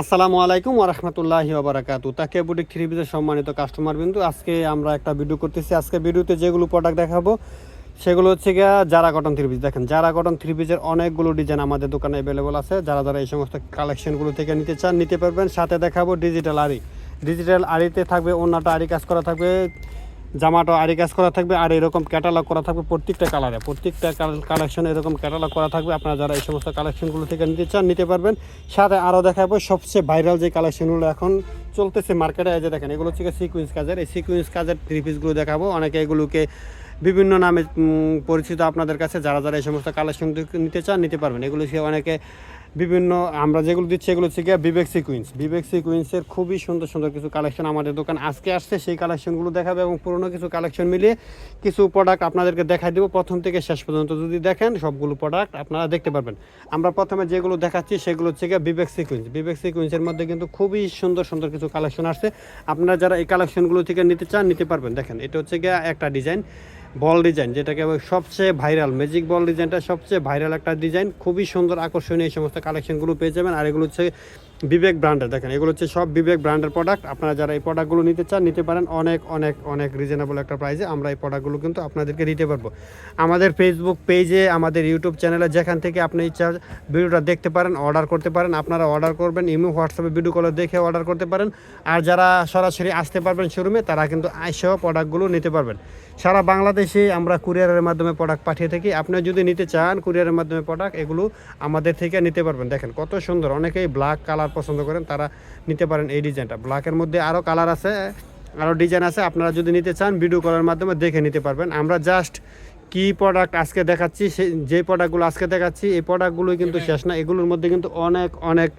আসসালামু আলাইকুম ওরহমতুল্লাহি ওবরাকাতু তাকে বুটিক থ্রি পিসের সম্মানিত কাস্টমার বিন্দু, আজকে আমরা একটা ভিডিও করতেছি। আজকে ভিডিওতে যেগুলো প্রোডাক্ট দেখাবো, সেগুলো হচ্ছে গিয়া যারা কটন থ্রি পিস দেখেন যারা কটন থ্রি পিসের অনেকগুলো ডিজাইন আমাদের দোকানে অ্যাভেলেবল আছে। যারা যারা এই সমস্ত কালেকশনগুলো থেকে নিতে চান, নিতে পারবেন। সাথে দেখাবো ডিজিটাল আরি ডিজিটাল আরিতে থাকবে অন্যটা আড়ি কাজ করা থাকবে। জামাটা আরি কাজ করা থাকবে, আর এরকম ক্যাটালগ করা থাকবে প্রত্যেকটা কালারে প্রত্যেকটা কালেকশন এরকম ক্যাটালগ করা থাকবে। আপনারা যারা এই সমস্ত কালেকশনগুলো থেকে নিতে চান, নিতে পারবেন। সাথে আরও দেখাবো সবচেয়ে ভাইরাল যে কালেকশনগুলো এখন চলতেছে মার্কেটে এই যে দেখেন, এগুলো হচ্ছে সিকুয়েন্স কাজের। এই সিকুয়েন্স কাজের থ্রি পিসগুলো দেখাবো। অনেকে এগুলোকে বিভিন্ন নামে পরিচিত আপনাদের কাছে, যারা যারা এই সমস্ত কালেকশন নিতে চান, নিতে পারবেন। এগুলো সে অনেকে বিভিন্ন, আমরা যেগুলো দিচ্ছি এগুলো হচ্ছে গিয়ে বিবেক সিকুয়েন্স বিবেক সিকুয়েন্সের খুবই সুন্দর সুন্দর কিছু কালেকশন আমাদের দোকান আজকে আসছে, সেই কালেকশনগুলো দেখাবে এবং পুরনো কিছু কালেকশন মিলিয়ে কিছু প্রোডাক্ট আপনাদেরকে দেখাই দেবো। প্রথম থেকে শেষ পর্যন্ত যদি দেখেন, সবগুলো প্রোডাক্ট আপনারা দেখতে পারবেন। আমরা প্রথমে যেগুলো দেখাচ্ছি, সেগুলো হচ্ছে গিয়ে বিবেক সিকুয়েন্স বিবেক সিকুয়েন্সের মধ্যে কিন্তু খুবই সুন্দর সুন্দর কিছু কালেকশন আসছে। আপনারা যারা এই কালেকশনগুলো থেকে নিতে চান, নিতে পারবেন। দেখেন, এটা হচ্ছে গিয়ে একটা ডিজাইন বল ডিজাইন, যেটাকে সবচেয়ে ভাইরাল ম্যাজিক বল ডিজাইনটা সবচেয়ে ভাইরাল একটা ডিজাইন। খুবই সুন্দর, আকর্ষণীয় এই সমস্ত কালেকশনগুলো পেয়ে যাবেন। আর এগুলো হচ্ছে বিবেক ব্র্যান্ডের, দেখেন, এগুলো হচ্ছে সব বিবেক ব্র্যান্ডের প্রোডাক্ট আপনারা যারা এই প্রোডাক্টগুলো নিতে চান, নিতে পারেন অনেক অনেক অনেক রিজনেবল একটা প্রাইসে আমরা এই প্রোডাক্টগুলো কিন্তু আপনাদেরকে দিতে পারব। আমাদের ফেসবুক পেজে আমাদের ইউটিউব চ্যানেলে যেখান থেকে আপনি ইচ্ছা ভিডিওটা দেখতে পারেন অর্ডার করতে পারেন, আপনারা অর্ডার করবেন, ইমো, হোয়াটসঅ্যাপে ভিডিও কলে দেখে অর্ডার করতে পারেন। আর যারা সরাসরি আসতে পারবেন শোরুমে তারা কিন্তু আইসেও প্রোডাক্টগুলো নিতে পারবেন। সারা বাংলাদেশে আমরা কুরিয়ারের মাধ্যমে প্রোডাক্ট পাঠিয়ে থাকি। আপনি যদি নিতে চান কুরিয়ারের মাধ্যমে প্রোডাক্ট এগুলো আমাদের থেকে নিতে পারবেন। দেখেন কত সুন্দর। অনেকেই ব্ল্যাক কালার পছন্দ করেন তারা নিতে পারেন এই ডিজাইনটা ব্ল্যাকের মধ্যে আরও কালার আছে আরও ডিজাইন আছে। আপনারা যদি নিতে চান ভিডিও কলের মাধ্যমে দেখে নিতে পারবেন। আমরা জাস্ট কি প্রোডাক্ট আজকে দেখাচ্ছি সে যে প্রোডাক্টগুলো আজকে দেখাচ্ছি এই প্রোডাক্টগুলোই কিন্তু শেষ না। এগুলোর মধ্যে কিন্তু অনেক অনেক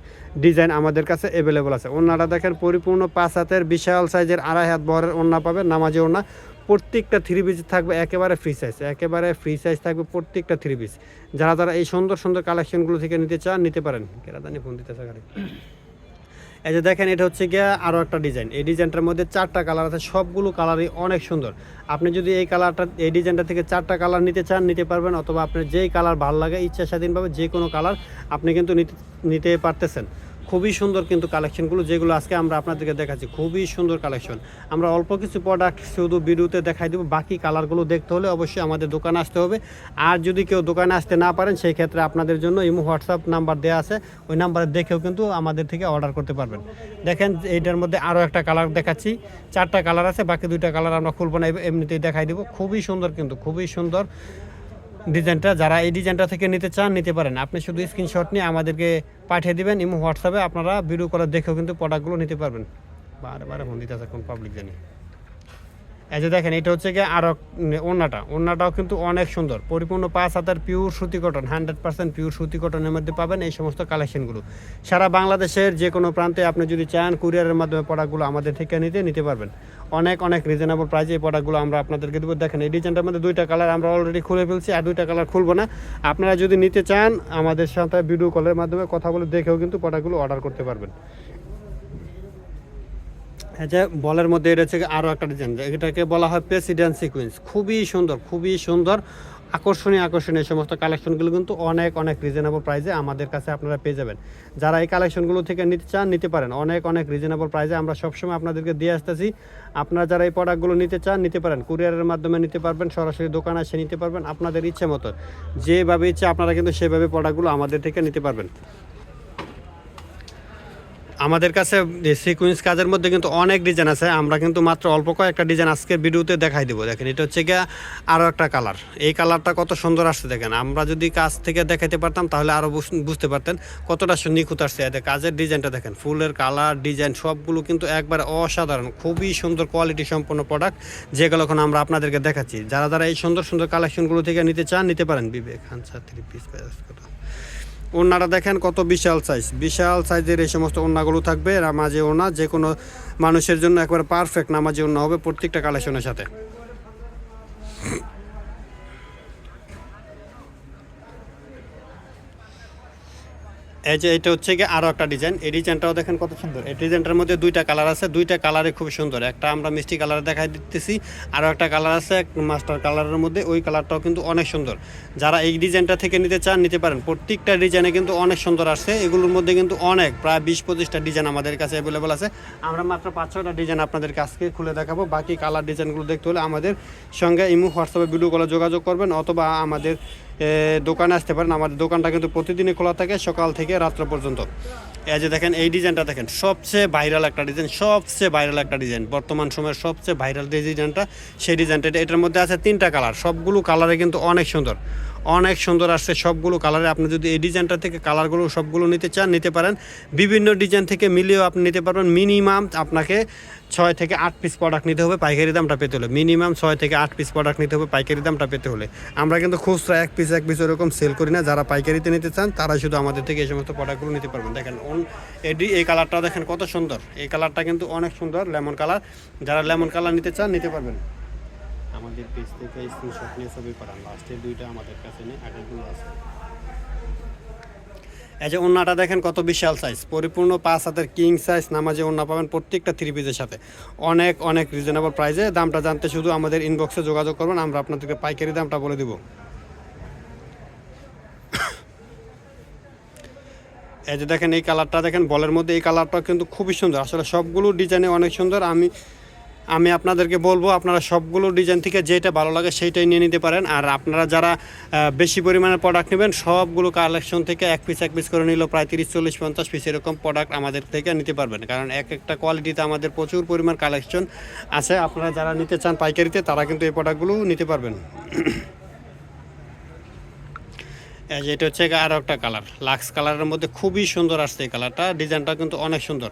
ডিজাইন আমাদের কাছে অ্যাভেলেবল আছে। ওনারা দেখেন পরিপূর্ণ পাঁচ হাতের বিশাল সাইজের আড়াই হাত বহরের ওড়না পাবেন নামাজি ওড়না। প্রত্যেকটা থ্রি পিস থাকবে একেবারে ফ্রি সাইজ একেবারে ফ্রি সাইজ থাকবে প্রত্যেকটা থ্রি পিস যারা যারা এই সুন্দর সুন্দর কালেকশনগুলো থেকে নিতে চান, নিতে পারেন। কেরাদানি ফোন দিতেছে গাড়ি এই যে দেখেন, এটা হচ্ছে গিয়ে আরও একটা ডিজাইন এই ডিজাইনটার মধ্যে চারটা কালার আছে, সবগুলো কালারই অনেক সুন্দর। আপনি যদি এই কালারটা এই ডিজাইনটা থেকে চারটা কালার নিতে চান, নিতে পারবেন, অথবা আপনার যেই কালার ভালো লাগে, ইচ্ছা স্বাধীনভাবে যে কোনো কালার আপনি কিন্তু নিতে নিতে পারতেছেন। খুবই সুন্দর কিন্তু কালেকশনগুলো, যেগুলো আজকে আমরা আপনাদেরকে দেখাচ্ছি, খুবই সুন্দর কালেকশন। আমরা অল্প কিছু প্রোডাক্ট শুধু ভিডিওতে দেখাই দেবো, বাকি কালারগুলো দেখতে হলে অবশ্যই আমাদের দোকানে আসতে হবে। আর যদি কেউ দোকানে আসতে না পারেন, সেই ক্ষেত্রে আপনাদের জন্য ইমো, হোয়াটসঅ্যাপ নাম্বার দেওয়া আছে, ওই নাম্বারে দেখেও কিন্তু আমাদের থেকে অর্ডার করতে পারবেন। দেখেন, এইটার মধ্যে আরও একটা কালার দেখাচ্ছি, চারটা কালার আছে, বাকি দুইটা কালার আমরা খুলবো না, এমনিতেই দেখাই দেবো। খুবই সুন্দর কিন্তু, খুবই সুন্দর। ডিজাইনটা, যারা এই ডিজাইনটা থেকে নিতে চান, নিতে পারেন। আপনি শুধু স্ক্রিনশট নিয়ে আমাদেরকে পাঠিয়ে দিবেন এবং হোয়াটসঅ্যাপে আপনারা ভিডিও করে দেখেও কিন্তু প্রোডাক্টগুলো নিতে পারবেন। বারে বারে ফোন দিতে কোন পাবলিক জানি। এই যে দেখেন, এটা হচ্ছে গিয়ে আরও ওড়নাটা। ওড়নাটাও কিন্তু অনেক সুন্দর। পরিপূর্ণ পাঁচ হাজার পিওর সুতি কটন হান্ড্রেড পার্সেন্ট পিওর সুতি কটনের মধ্যে পাবেন এই সমস্ত কালেকশনগুলো সারা বাংলাদেশের যে কোনো প্রান্তে আপনি যদি চান, কুরিয়ারের মাধ্যমে প্রোডাক্টগুলো আমাদের থেকে নিতে নিতে পারবেন। অনেক অনেক রিজনেবল প্রাইসে এই প্রোডাক্টগুলো আমরা আপনাদেরকে দেবো। দেখেন, এই ডিজাইনটার মধ্যে দুইটা কালার আমরা অলরেডি খুলে ফেলছি, আর দুইটা কালার খুলবো না। আপনারা যদি নিতে চান, আমাদের সাথে ভিডিও কলের মাধ্যমে কথা বলে দেখেও কিন্তু প্রোডাক্টগুলো অর্ডার করতে পারবেন। যে বলের মধ্যে এটা হচ্ছে আরও একটা ডিজাইন এটাকে বলা হয় প্রেসিডেন্ট সিকুয়েন্স খুবই সুন্দর খুবই সুন্দর, আকর্ষণীয় আকর্ষণীয় সমস্ত কালেকশনগুলো কিন্তু অনেক অনেক রিজনেবল প্রাইসে আমাদের কাছে আপনারা পেয়ে যাবেন। যারা এই কালেকশনগুলো থেকে নিতে চান, নিতে পারেন। অনেক অনেক রিজনেবল প্রাইসে আমরা সবসময় আপনাদেরকে দিয়ে আসতেছি। আপনারা যারা এই প্রোডাক্টগুলো নিতে চান, নিতে পারেন। কুরিয়ারের মাধ্যমে নিতে পারবেন, সরাসরি দোকানে এসে নিতে পারবেন। আপনাদের ইচ্ছে মতো, যেভাবে ইচ্ছে আপনারা কিন্তু সেভাবে প্রোডাক্টগুলো আমাদের থেকে নিতে পারবেন। আমাদের কাছে সিকুয়েন্স কাজের মধ্যে কিন্তু অনেক ডিজাইন আছে, আমরা কিন্তু মাত্র অল্প কয়েকটা ডিজাইন আজকের ভিডিওতে দেখাই দেবো। দেখেন, এটা হচ্ছে গিয়ে আরও একটা কালার এই কালারটা কত সুন্দর আসছে, দেখেন। আমরা যদি কাজ থেকে দেখাইতে পারতাম, তাহলে আরও বুঝতে পারতেন কতটা নিখুঁত আসছে। এতে কাজের ডিজাইনটা দেখেন, ফুলের কালার ডিজাইন সবগুলো কিন্তু একবারে অসাধারণ, খুবই সুন্দর কোয়ালিটি সম্পন্ন প্রোডাক্ট যেগুলো এখন আমরা আপনাদেরকে দেখাচ্ছি। যারা যারা এই সুন্দর সুন্দর কালেকশনগুলো থেকে নিতে চান, নিতে পারেন। বিবেক হানসা থ্রি পিস ওড়নাটা দেখেন কত বিশাল সাইজ বিশাল সাইজের এই সমস্ত ওড়নাগুলো থাকবে, নামাজি ওনা যে কোনো মানুষের জন্য একবার পারফেক্ট নামাজি ওড়না হবে প্রত্যেকটা কালেকশনের সাথে। এই যে এটা হচ্ছে গিয়ে আরও একটা ডিজাইন। এই ডিজাইনটাও দেখেন কত সুন্দর। এই ডিজাইনটার মধ্যে দুইটা কালার আছে। দুইটা কালারে খুব সুন্দর। একটা আমরা মিষ্টি কালার দেখাই দিতেছি আরও একটা কালার আছে মাস্টার কালারের মধ্যে। ওই কালারটাও কিন্তু অনেক সুন্দর। যারা এই ডিজাইনটা থেকে নিতে চান, নিতে পারেন। প্রত্যেকটা ডিজাইনে কিন্তু অনেক সুন্দর আসছে। এগুলোর মধ্যে কিন্তু অনেক, প্রায় বিশ পঁচিশটা ডিজাইন আমাদের কাছে অ্যাভেলেবল আছে। আমরা মাত্র পাঁচ ছটা ডিজাইন আপনাদেরকে আজকে খুলে দেখাবো। বাকি কালার ডিজাইনগুলো দেখতে হলে আমাদের সঙ্গে ইমো, হোয়াটসঅ্যাপে ভিডিও কলে যোগাযোগ করবেন অথবা আমাদের দোকানে আসতে পারেন। আমাদের দোকানটা কিন্তু প্রতিদিনই খোলা থাকে, সকাল থেকে রাত্র পর্যন্ত। এই যে দেখেন, এই ডিজাইনটা দেখেন, সবচেয়ে ভাইরাল একটা ডিজাইন, সবচেয়ে ভাইরাল একটা ডিজাইন। বর্তমান সময়ের সবচেয়ে ভাইরাল যে ডিজাইনটা, সেই ডিজাইনটা এটার মধ্যে আছে তিনটা কালার। সবগুলো কালারে কিন্তু অনেক সুন্দর। অনেক সুন্দর আসছে। সবগুলো কালারে আপনি যদি এই ডিজাইনটা থেকে কালারগুলো সবগুলো নিতে চান, নিতে পারেন। বিভিন্ন ডিজাইন থেকে মিলিয়েও আপনি নিতে পারবেন। মিনিমাম আপনাকে ছয় থেকে আট পিস প্রোডাক্ট নিতে হবে পাইকারি দামটা পেতে হলে। মিনিমাম ছয় থেকে আট পিস প্রোডাক্ট নিতে হবে পাইকারি দামটা পেতে হলে। আমরা কিন্তু খুচরা এক পিস এক পিস ওরকম সেল করি না। যারা পাইকারিতে নিতে চান তারা শুধু আমাদের থেকে এই সমস্ত প্রোডাক্টগুলো নিতে পারবেন। দেখেন এডি এই কালারটা দেখেন কত সুন্দর। এই কালারটা কিন্তু অনেক সুন্দর লেমন কালার। যারা লেমন কালার নিতে চান, নিতে পারবেন। আমাদের পেজ থেকে স্ক্রিনশট নিয়ে ছবি পাঠান। লাস্টের দুইটা আমাদের কাছে নেই, আগেরগুলো আছে। এই যে ওন্নাটা দেখেন কত বিশাল সাইজ পরিপূর্ণ পাঁচ হাতের কিং সাইজ নামাজে ওন্না পাবেন প্রত্যেকটা থ্রি পিসের সাথে। অনেক অনেক রিজনেবল প্রাইসে দামটা জানতে শুধু আমাদের ইনবক্সে যোগাযোগ করবেন, আমরা আপনাদেরকে পাইকারি দামটা বলে দিব। এই যে দেখেন এই কালারটা দেখেন, বলের মধ্যে এই কালারটা কিন্তু খুবই সুন্দর। আসলে সবগুলো ডিজাইনে অনেক সুন্দর। আমি আমি আপনাদেরকে বলব, আপনারা সবগুলো ডিজাইন থেকে যেটা ভালো লাগে সেইটাই নিয়ে নিতে পারেন। আর আপনারা যারা বেশি পরিমাণে প্রোডাক্ট নেবেন, সবগুলো কালেকশন থেকে এক পিস এক পিস করে নিলেও প্রায় তিরিশ, চল্লিশ, পঞ্চাশ পিস এরকম প্রোডাক্ট আমাদের থেকে নিতে পারবেন। কারণ এক একটা কোয়ালিটিতে আমাদের প্রচুর পরিমাণ কালেকশন আছে। আপনারা যারা নিতে চান পাইকারিতে, তারা কিন্তু এই প্রোডাক্টগুলো নিতে পারবেন। এটা হচ্ছে আরও একটা কালার লাক্স কালারের মধ্যে খুবই সুন্দর আসছে এই কালারটা ডিজাইনটা কিন্তু অনেক সুন্দর।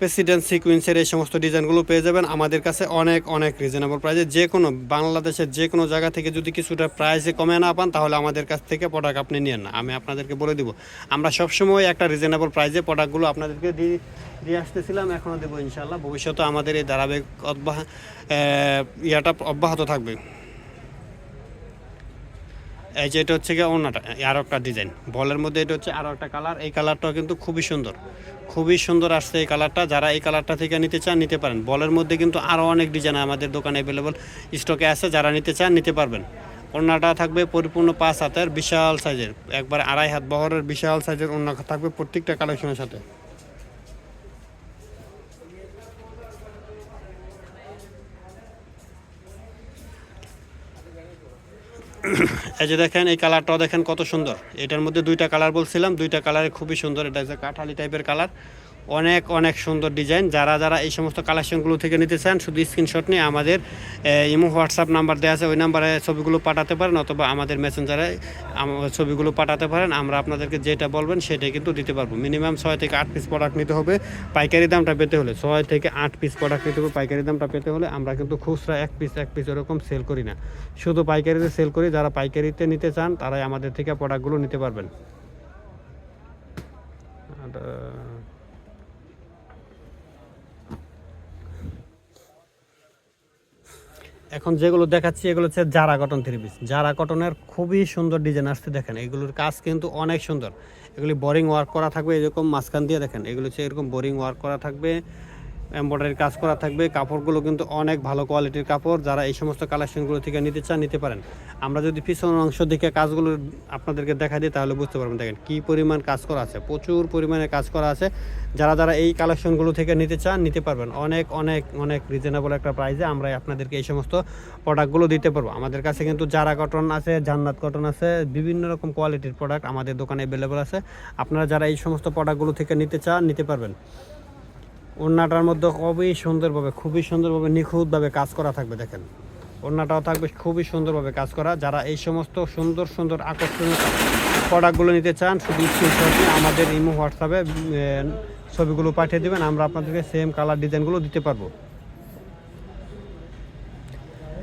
প্রেসিডেন্ট সিকুয়েন্সের এই সমস্ত ডিজাইনগুলো পেয়ে যাবেন। আমাদের কাছে অনেক অনেক রিজনেবল প্রাইসে যে কোনো বাংলাদেশের যে কোনো জায়গা থেকে যদি কিছুটা প্রাইসে কমে না পান, তাহলে আমাদের কাছ থেকে প্রোডাক্ট আপনি নিয়েন না। আমি আপনাদেরকে বলে দিব। আমরা সবসময় একটা রিজনেবল প্রাইসে প্রোডাক্টগুলো আপনাদেরকে দিয়ে দিয়ে আসতেছিলাম। এখনও দেবো ইনশাল্লাহ ভবিষ্যতে আমাদের এই ধারাবাহিক অব্যাহ ইয়াটা অব্যাহত থাকবে। এই যে এটা হচ্ছে গিয়ে অন্যটা আরও একটা ডিজাইন বলের মধ্যে এটা হচ্ছে আরও একটা কালার এই কালারটাও কিন্তু খুবই সুন্দর। খুবই সুন্দর আসছে এই কালারটা যারা এই কালারটা থেকে নিতে চান, নিতে পারেন। বলের মধ্যে কিন্তু আরও অনেক ডিজাইন আমাদের দোকানে অ্যাভেলেবল স্টকে আছে, যারা নিতে চান, নিতে পারবেন। ওড়নাটা থাকবে পরিপূর্ণ পাঁচ হাতের, বিশাল সাইজের একবার আড়াই হাত বহরের বিশাল সাইজের ওড়না থাকবে প্রত্যেকটা কালেকশনের সাথে। এই যে দেখেন, এই কালারটাও দেখেন কত সুন্দর। এটার মধ্যে দুইটা কালার বলছিলাম, দুইটা কালারে খুবই সুন্দর। এটা কাঠালি টাইপের কালার। অনেক অনেক সুন্দর ডিজাইন যারা যারা এই সমস্ত কালেকশনগুলো থেকে নিতে চান শুধু স্ক্রিনশট নিয়ে আমাদের ইমো হোয়াটসঅ্যাপ নাম্বার দেওয়া আছে ওই নাম্বারে ছবিগুলো পাঠাতে পারেন অথবা আমাদের মেসেঞ্জারে ছবিগুলো পাঠাতে পারেন। আমরা আপনাদেরকে যেটা বলবেন সেটাই কিন্তু দিতে পারব। মিনিমাম ছয় থেকে আট পিস প্রোডাক্ট নিতে হবে। পাইকারি দামটা পেতে হলে ছয় থেকে আট পিস প্রোডাক্ট নিতে হবে। পাইকারি দামটা পেতে হলে আমরা কিন্তু খুচরা এক পিস এক পিস এরকম সেল করি না। শুধু পাইকারিতে সেল করি। যারা পাইকারিতে নিতে চান তারাই আমাদের থেকে প্রোডাক্টগুলো নিতে পারবেন। আর, এখন যেগুলো দেখাচ্ছি, এগুলো হচ্ছে Zara cotton three piece Zara কটনের খুবই সুন্দর ডিজাইন আসতে দেখেন। এগুলোর কাজ কিন্তু অনেক সুন্দর। এগুলি বোরিং ওয়ার্ক করা থাকবে এরকম মাঝখান দিয়ে, দেখেন। এগুলো হচ্ছে এরকম বোরিং ওয়ার্ক করা থাকবে। এমব্রয়ডারি কাজ করা থাকবে। কাপড়গুলো কিন্তু অনেক ভালো কোয়ালিটির কাপড়। যারা এই সমস্ত কালেকশনগুলো থেকে নিতে চান, নিতে পারেন। আমরা যদি পিছনের অংশ দিকে কাজগুলো আপনাদেরকে দেখা দিই, তাহলে বুঝতে পারবেন। দেখেন কী পরিমাণ কাজ করা আছে, প্রচুর পরিমাণে কাজ করা আছে। যারা যারা এই কালেকশনগুলো থেকে নিতে চান, নিতে পারবেন। অনেক অনেক অনেক রিজনেবল একটা প্রাইসে আমরা আপনাদেরকে এই সমস্ত প্রোডাক্টগুলো দিতে পারব। আমাদের কাছে কিন্তু জারা কটন আছে, জান্নাত কটন আছে, বিভিন্ন রকম কোয়ালিটির প্রোডাক্ট আমাদের দোকানে অ্যাভেলেবল আছে। আপনারা যারা এই সমস্ত প্রোডাক্টগুলো থেকে নিতে চান, নিতে পারবেন। ওড়নাটার মধ্যে খুবই সুন্দরভাবে খুবই সুন্দরভাবে নিখুঁতভাবে কাজ করা থাকবে, দেখেন। ওড়নাটাও থাকবে, খুবই সুন্দরভাবে কাজ করা। যারা এই সমস্ত সুন্দর সুন্দর আকর্ষণীয় প্রোডাক্টগুলো নিতে চান, শুধু আমাদের ইমো হোয়াটসঅ্যাপে ছবিগুলো পাঠিয়ে দেবেন, আমরা আপনাদেরকে সেম কালার ডিজাইনগুলো দিতে পারব।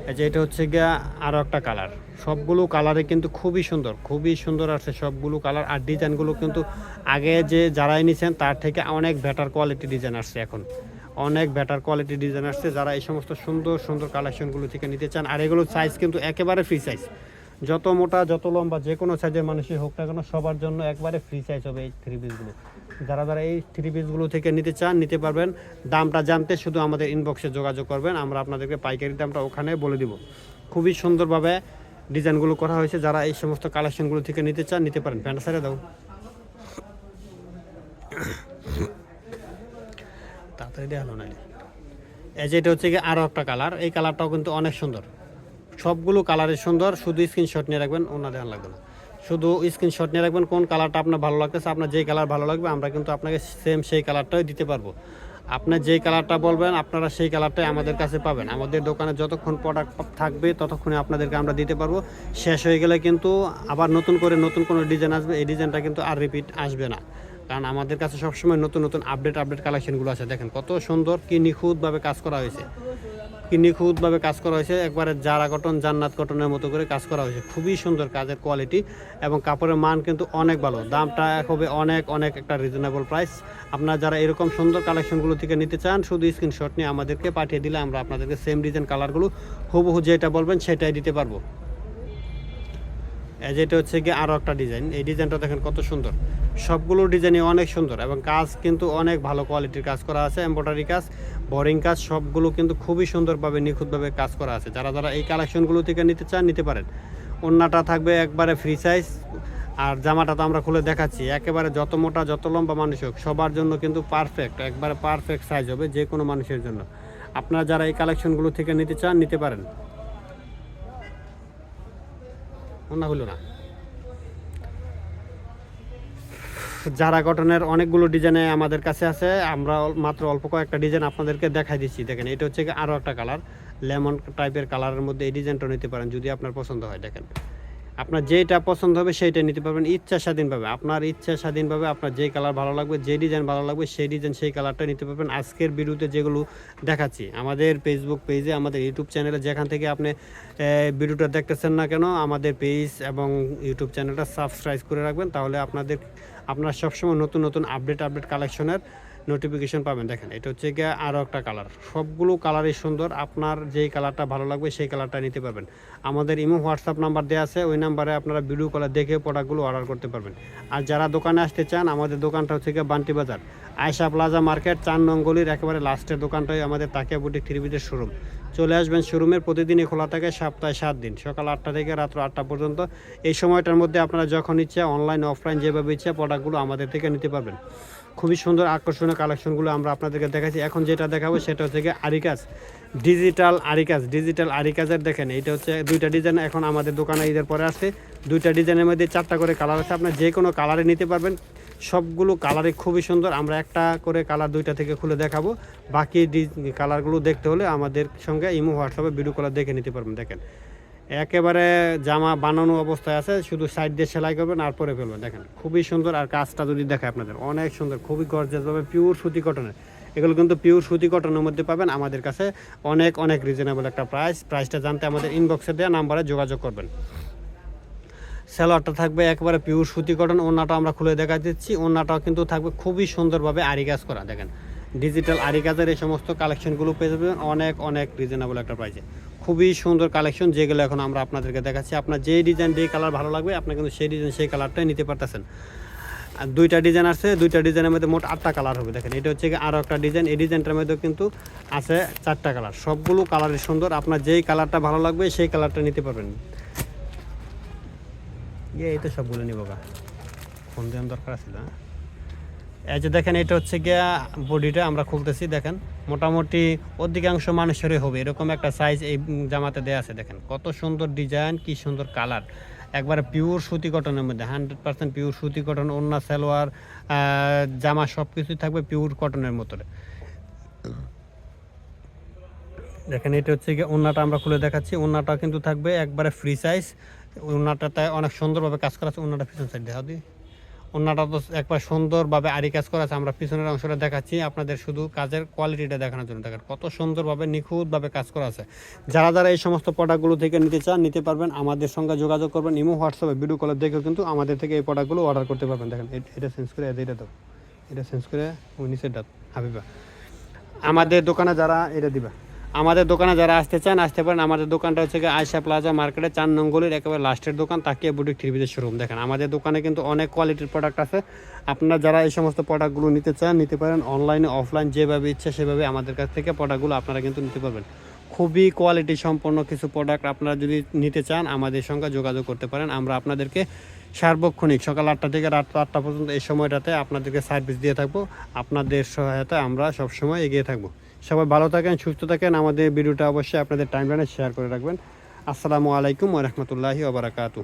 এই যে এটা হচ্ছে গিয়া আরও একটা কালার সবগুলো কালারে কিন্তু খুবই সুন্দর খুবই সুন্দর আছে সবগুলো কালার আর ডিজাইনগুলো কিন্তু আগে যে যারাই নিছেন, তার থেকে অনেক বেটার কোয়ালিটি ডিজাইন আসছে এখন। অনেক বেটার কোয়ালিটি ডিজাইন আসছে যারা এই সমস্ত সুন্দর সুন্দর কালেকশনগুলো থেকে নিতে চান। আর এগুলো সাইজ কিন্তু একেবারে ফ্রি সাইজ যত মোটা, যত লম্বা যে কোনো সাইজের মানুষই হোক না কেন, সবার জন্য একবারে ফ্রি সাইজ হবে এই থ্রি পিসগুলো যারা যারা এই থ্রি পিসগুলো থেকে নিতে চান, নিতে পারবেন। দামটা জানতে শুধু আমাদের ইনবক্সে যোগাযোগ করবেন। আমরা আপনাদেরকে পাইকারি দামটা ওখানে বলে দিব। খুবই সুন্দরভাবে ডিজাইনগুলো করা হয়েছে। যারা এই সমস্ত কালেকশনগুলো থেকে নিতে চান, নিতে পারেন। প্যান্ট সাইডে দাও। তাড়াতাড়ি দেওয়া হলো নাহলে এই যে এটা হচ্ছে কি আরও একটা কালার এই কালারটাও কিন্তু অনেক সুন্দর। সবগুলো কালারের সুন্দর। শুধু স্ক্রিনশট নিয়ে রাখবেন ওনা দেওয়া লাগবে না। শুধু স্ক্রিনশট নিয়ে রাখবেন কোন কালারটা আপনার ভালো লাগতেছে, আপনার যেই কালার ভালো লাগবে, আমরা কিন্তু আপনাকে সেম সেই কালারটাই দিতে পারব। আপনার যেই কালারটা বলবেন, আপনারা সেই কালারটাই আমাদের কাছে পাবেন। আমাদের দোকানে যতক্ষণ প্রোডাক্ট থাকবে, ততক্ষণে আপনাদেরকে আমরা দিতে পারব। শেষ হয়ে গেলে কিন্তু আবার নতুন করে নতুন কোনো ডিজাইন আসবে, এই ডিজাইনটা কিন্তু আর রিপিট আসবে না। কারণ আমাদের কাছে সবসময় নতুন নতুন আপডেট আপডেট কালেকশনগুলো আছে। দেখেন কত সুন্দর, কি নিখুঁতভাবে কাজ করা হয়েছে। কি নিখুঁতভাবে কাজ করা হয়েছে, একবারে জারা কটন জান্নাত কটনের মতো করে কাজ করা হয়েছে। খুবই সুন্দর কাজের কোয়ালিটি এবং কাপড়ের মান কিন্তু অনেক ভালো। দামটা হবে অনেক অনেক একটা রিজনেবল প্রাইস আপনারা যারা এরকম সুন্দর কালেকশনগুলো থেকে নিতে চান, শুধু স্ক্রিনশট নিয়ে আমাদেরকে পাঠিয়ে দিলে আমরা আপনাদেরকে সেম ডিজাইন কালারগুলো হুবহু যেটা বলবেন সেটাই দিতে পারব। যেটা হচ্ছে গিয়ে আরও একটা ডিজাইন এই ডিজাইনটা দেখেন কত সুন্দর। সবগুলো ডিজাইনই অনেক সুন্দর এবং কাজ কিন্তু অনেক ভালো কোয়ালিটির কাজ করা আছে এমব্রয়ডারি কাজ। বোরিং কাজ সবগুলো কিন্তু খুবই সুন্দরভাবে, নিখুঁতভাবে কাজ করা আছে। যারা যারা এই কালেকশনগুলো থেকে নিতে চান, নিতে পারেন। ওন্নাটা থাকবে একবারে ফ্রি সাইজ আর জামাটা তো আমরা খুলে দেখাচ্ছি। একেবারে যত মোটা, যত লম্বা মানুষ হোক, সবার জন্য কিন্তু পারফেক্ট একবারে পারফেক্ট সাইজ হবে যে কোনো মানুষের জন্য। আপনারা যারা এই কালেকশনগুলো থেকে নিতে চান, নিতে পারেন। ওনা হলো না? যারা কটনের অনেকগুলো ডিজাইনে আমাদের কাছে আছে। আমরা মাত্র অল্প কয়েকটা ডিজাইন আপনাদেরকে দেখাই দিচ্ছি। দেখেন, এটা হচ্ছে আরও একটা কালার লেমন টাইপের কালারের মধ্যে এই ডিজাইনটা নিতে পারেন, যদি আপনার পছন্দ হয়, দেখেন। আপনার যেটা পছন্দ হবে সেইটা নিতে পারবেন ইচ্ছা স্বাধীনভাবে আপনার ইচ্ছা স্বাধীনভাবে আপনার যেই কালার ভালো লাগবে, যে ডিজাইন ভালো লাগবে, সেই ডিজাইন সেই কালারটা নিতে পারবেন। আজকের ভিডিওতে যেগুলো দেখাচ্ছি, আমাদের ফেসবুক পেজে আমাদের ইউটিউব চ্যানেলে যেখান থেকে আপনি ভিডিওটা দেখতেছেন না কেন, আমাদের পেজ এবং ইউটিউব চ্যানেলটা সাবস্ক্রাইব করে রাখবেন। তাহলে আপনাদের, আপনারা সবসময় নতুন নতুন আপডেট আপডেট কালেকশনের নোটিফিকেশন পাবেন। দেখেন, এটা হচ্ছে গিয়ে আরও একটা কালার সবগুলো কালারই সুন্দর। আপনার যেই কালারটা ভালো লাগবে সেই কালারটা নিতে পারবেন। আমাদের ইমো, হোয়াটসঅ্যাপ নাম্বার দেওয়া আছে। ওই নাম্বারে আপনারা ভিডিও কলে দেখে প্রোডাক্টগুলো অর্ডার করতে পারবেন। আর যারা দোকানে আসতে চান, আমাদের দোকানটা হচ্ছে গিয়ে বান্টি বাজার। আয়সা প্লাজা মার্কেট চার নঙ্গলির একেবারে লাস্টের দোকানটাই আমাদের তাকিয়া বুটিক থ্রিবিদের শোরুম চলে আসবেন শোরুমের প্রতিদিনই খোলা থাকে, সপ্তাহে সাত দিন। সকাল আটটা থেকে রাত্র আটটা পর্যন্ত। এই সময়টার মধ্যে আপনারা যখন ইচ্ছা অনলাইন অফলাইন যেভাবে ইচ্ছা প্রোডাক্টগুলো আমাদের থেকে নিতে পারবেন। খুবই সুন্দর আকর্ষণীয় কালেকশনগুলো আমরা আপনাদেরকে দেখাচ্ছি। এখন যেটা দেখাবো সেটা হচ্ছে গিয়ে আরিকাস ডিজিটাল আরিকাস ডিজিটাল আরিকাসের দেখেন এটা হচ্ছে দুইটা ডিজাইন এখন আমাদের দোকানে ঈদের পরে আসছে। দুইটা ডিজাইনের মধ্যে চারটা করে কালার আছে, আপনার যে কোনো কালারে নিতে পারবেন। সবগুলো কালারই খুবই সুন্দর, আমরা একটা করে কালার দুইটা থেকে খুলে দেখাবো। বাকি কালারগুলো দেখতে হলে আমাদের সঙ্গে ইমো হোয়াটসঅ্যাপে ভিডিও কলার দেখে নিতে পারবেন, দেখেন। একেবারে জামা বানানো অবস্থায় আছে, শুধু সাইড দিয়ে সেলাই করবেন, আর পরে ফেলবেন। দেখেন, খুবই সুন্দর, আর কাজটা যদি দেখায় আপনাদের, অনেক সুন্দর, খুবই গর্জাসভাবে পিওর সুতি কটনের এগুলো কিন্তু পিওর সুতি কটনের মধ্যে পাবেন। আমাদের কাছে অনেক অনেক রিজনেবল একটা প্রাইস প্রাইসটা জানতে আমাদের ইনবক্সে দেওয়া নাম্বারে যোগাযোগ করবেন। স্যালোয়ারটা থাকবে একেবারে পিওর সুতি কটন ওনাটা আমরা খুলে দেখা দিচ্ছি। ওনাটাও কিন্তু থাকবে খুবই সুন্দরভাবে আরি কাজ করা, দেখেন। ডিজিটাল আরি কাজের এই সমস্ত কালেকশনগুলো পেয়ে যাবেন। অনেক অনেক রিজনেবল একটা প্রাইসে খুবই সুন্দর কালেকশন যেগুলো এখন আমরা আপনাদেরকে দেখাচ্ছি। আপনার যেই ডিজাইন যেই কালার ভালো লাগবে আপনার কিন্তু সেই ডিজাইন সেই কালারটাই নিতে পারতেছেন। আর দুইটা ডিজাইন আছে, দুইটা ডিজাইনের মধ্যে মোট আটটা কালার হবে। দেখেন, এটা হচ্ছে আরও একটা ডিজাইন এই ডিজাইনটার মধ্যেও কিন্তু আছে চারটা কালার সবগুলো কালারই সুন্দর। আপনার যেই কালারটা ভালো লাগবে, সেই কালারটা নিতে পারবেন। ইয়ে এই তো সবগুলো নিব গা। ফোন দেওয়ার দরকার হ্যাঁ এই যে দেখেন, এটা হচ্ছে গিয়া বডিটা আমরা খুলতেছি, দেখেন। মোটামুটি অধিকাংশ মানুষেরই হবে, এরকম একটা সাইজ এই জামাতে দেওয়া আছে, দেখেন। কত সুন্দর ডিজাইন কি সুন্দর কালার একবারে পিওর সুতি কটনের মধ্যে হান্ড্রেড পার্সেন্ট পিওর সুতি কটন অন্য সালোয়ার জামা সব কিছুই থাকবে পিওর কটনের মতো। দেখেন, এটা হচ্ছে গিয়ে ওন্নাটা আমরা খুলে দেখাচ্ছি। ওন্নাটা কিন্তু থাকবে একবারে ফ্রি সাইজ ওন্নাটাতে অনেক সুন্দরভাবে কাজ করা আছে ওন্নাটা পিছন সাইড দেখা দিই ওন্নাটা তো একবার সুন্দরভাবে আরি কাজ করা আছে, আমরা পিছনের অংশটা দেখাচ্ছি। আপনাদের শুধু কাজের কোয়ালিটিটা দেখানোর জন্য। দেখেন, কত সুন্দরভাবে নিখুঁতভাবে কাজ করা আছে। যারা যারা এই সমস্ত প্রোডাক্টগুলো থেকে নিতে চান, নিতে পারবেন। আমাদের সঙ্গে যোগাযোগ করবেন ইমো, হোয়াটসঅ্যাপে ভিডিও কলে দেখেও কিন্তু আমাদের থেকে এই প্রোডাক্টগুলো অর্ডার করতে পারবেন। দেখেন এটা চেঞ্জ করে এটা দাও। এটা চেঞ্জ করে নিচের দাও হাবিবা। আমাদের দোকানে যারা, এটা দিবা। আমাদের দোকানে যারা আসতে চান, আসতে পারেন। আমাদের দোকানটা হচ্ছে আয়সা প্লাজা মার্কেটে, চার নঙ্গলির একেবারে লাস্টের দোকান, তাকিয়ে বুটিক থ্রি শোরুম দেখেন। আমাদের দোকানে কিন্তু অনেক কোয়ালিটির প্রোডাক্ট আছে। আপনারা যারা এই সমস্ত প্রোডাক্টগুলো নিতে চান, নিতে পারেন অনলাইনে অফলাইন যেভাবে ইচ্ছে সেভাবে আমাদের কাছ থেকে প্রোডাক্টগুলো আপনারা কিন্তু নিতে পারবেন। খুবই কোয়ালিটি সম্পন্ন কিছু প্রোডাক্ট আপনারা যদি নিতে চান, আমাদের সঙ্গে যোগাযোগ করতে পারেন। আমরা আপনাদেরকে সার্বক্ষণিক সকাল আটটা থেকে রাত আটটা পর্যন্ত এই সময়টাতে আপনাদেরকে সার্ভিস দিয়ে থাকব। আপনাদের সহায়তায় আমরা সবসময় এগিয়ে থাকব। সবাই ভালো থাকেন, সুস্থ থাকেন। আমাদের ভিডিওটা অবশ্যই আপনাদের টাইমলাইনে শেয়ার করে রাখবেন। আসসালামু আলাইকুম রহমতুল্লাহি ওবরাকাতু